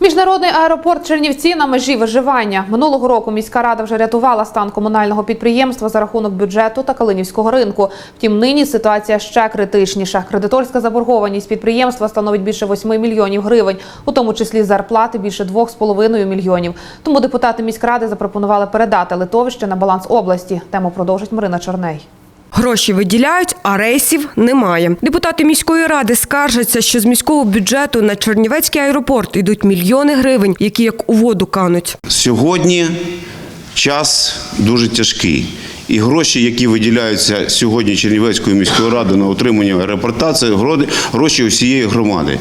Міжнародний аеропорт Чернівці на межі виживання. Минулого року міська рада вже рятувала стан комунального підприємства за рахунок бюджету та Калинівського ринку. Втім, нині ситуація ще критичніша. Кредиторська заборгованість підприємства становить більше 8 мільйонів гривень, у тому числі зарплати більше 2,5 мільйонів. Тому депутати міськради запропонували передати литовище на баланс області. Тему продовжить Марина Чорней. Гроші виділяють, а рейсів немає. Депутати міської ради скаржаться, що з міського бюджету на Чернівецький аеропорт йдуть мільйони гривень, які як у воду кануть. Сьогодні час дуже тяжкий. І гроші, які виділяються сьогодні Чернівецькою міською радою на утримання аеропорта, це гроші усієї громади.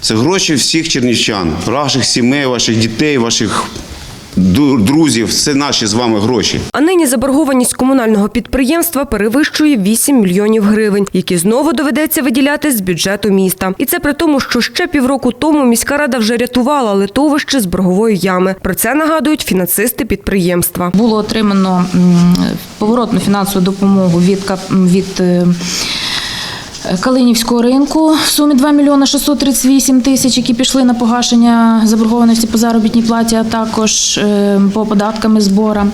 Це гроші всіх чернівчан, ваших сімей, ваших дітей, ваших друзів. Це наші з вами гроші. А нині заборгованість комунального підприємства перевищує 8 мільйонів гривень, які знову доведеться виділяти з бюджету міста. І це при тому, що ще півроку тому міська рада вже рятувала литовище з боргової ями. Про це нагадують фінансисти підприємства. Було отримано поворотну фінансову допомогу від, від е, Калинівського ринку в сумі 2 мільйони 638 тисяч, які пішли на погашення заборгованості по заробітній платі, а також е, по податкам і зборам.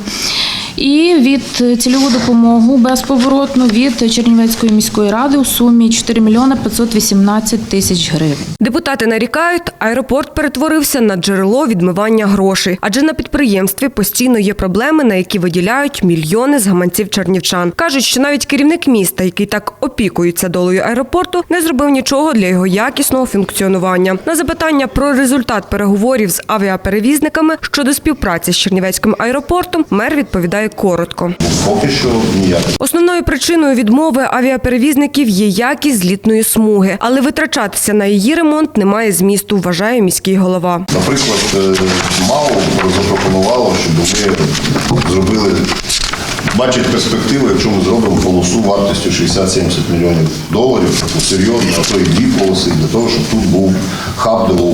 І від е, цільову допомогу безповоротну від Чернівецької міської ради у сумі 4 мільйони 518 тисяч гривень. Депутати нарікають, аеропорт перетворився на джерело відмивання грошей, адже на підприємстві постійно є проблеми, на які виділяють мільйони з гаманців чернівчан. кажуть, що навіть керівник міста, який так опікується долею аеропорту, не зробив нічого для його якісного функціонування. На запитання про результат переговорів з авіаперевізниками щодо співпраці з Чернівецьким аеропортом, мер відповідає коротко. Поки що ніяк. Основною причиною відмови авіаперевізників є якість злітної смуги, але витрачатися на її ремонт немає змісту, вважає міський голова. Наприклад, е, МАУ запропонувало, щоб ми зробили, бачить перспективу, якщо ми зробимо полосу вартістю 60-70 мільйонів доларів, таку серйозну, а то й дві полоси, для того, щоб тут був хаб до.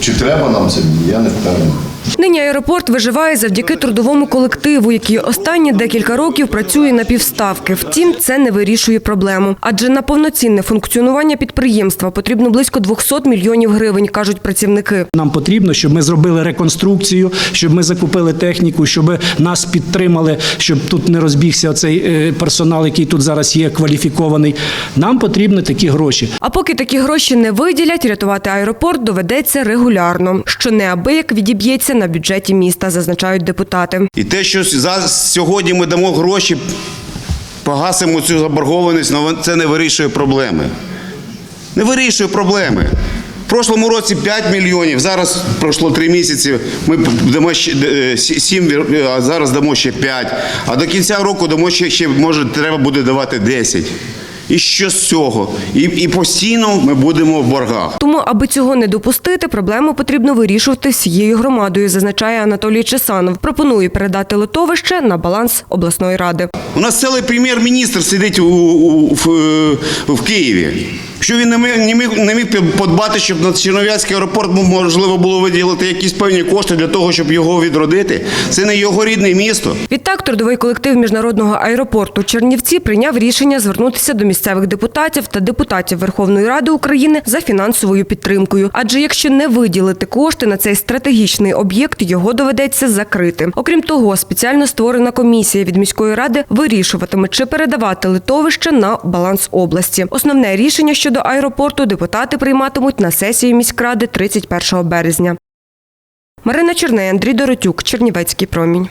Чи треба нам це? Я не впевнений. Нині аеропорт виживає завдяки трудовому колективу, який останні декілька років працює на півставки. Втім, це не вирішує проблему. Адже на повноцінне функціонування підприємства потрібно близько 200 мільйонів гривень, кажуть працівники. Нам потрібно, щоб ми зробили реконструкцію, щоб ми закупили техніку, щоб нас підтримали, щоб тут не розбігся цей персонал, який тут зараз є кваліфікований. Нам потрібні такі гроші. А поки такі гроші не виділять, рятувати аеропорт доведеться регулярно, що неабияк відіб'ється на бюджеті міста, зазначають депутати. І те, що за сьогодні ми дамо гроші, погасимо цю заборгованість, але це не вирішує проблеми. Не вирішує проблеми. В прошлому році 5 мільйонів, зараз пройшло 3 місяці, ми дамо ще 7, а зараз дамо ще 5. А до кінця року дамо ще, ще може, треба буде давати 10. І що з цього? І, і постійно ми будемо в боргах. Тому, аби цього не допустити, проблему потрібно вирішувати всією громадою, зазначає Анатолій Чесанов. Пропонує передати литовище на баланс обласної ради. У нас цілий прем'єр-міністр сидить у, у, в, в Києві. Що він не міг, не міг, не міг подбати, щоб на Чернівецький аеропорт можливо було виділити якісь певні кошти для того, щоб його відродити. Це не його рідне місто. Відтак, трудовий колектив міжнародного аеропорту Чернівці прийняв рішення звернутися до місцевих депутатів та депутатів Верховної Ради України за фінансовою підтримкою. Адже якщо не виділити кошти на цей стратегічний об'єкт, його доведеться закрити. Окрім того, спеціально створена комісія від міської ради вирішуватиме, чи передавати литовище на баланс області. Основне рішення щодо аеропорту депутати прийматимуть на сесії міськради 31 березня. Марина Черней, Андрій Доротюк, Чернівецький промінь.